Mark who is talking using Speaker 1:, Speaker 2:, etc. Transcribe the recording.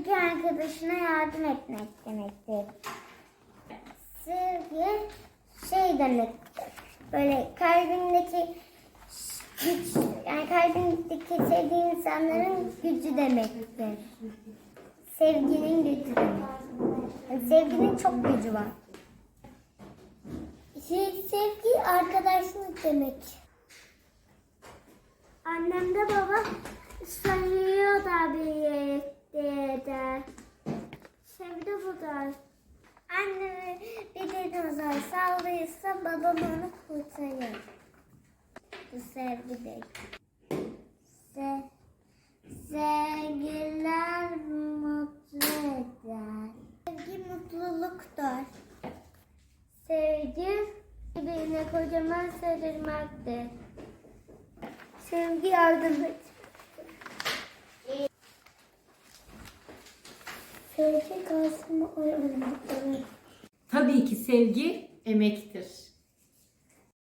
Speaker 1: Sevgi arkadaşına yardım etmek demektir. Sevgi şey demektir. Böyle kalbindeki güç, yani kalbindeki sevdiğin insanların gücü demektir. Sevginin gücü demek. Yani sevginin çok gücü var. Şey, sevgi arkadaşlık demek. Annem de baba sayıyor Da. Anne bir dinozor saldırırsa babam onu kurtarır. Bu sevgi değil. Se sevgiler mutlu eder. Sevgi mutluluktur. Sevgi birbirine kocaman sarılmaktır. Sevgi yardım et. Sevgi kalsın.
Speaker 2: Tabii ki sevgi emektir.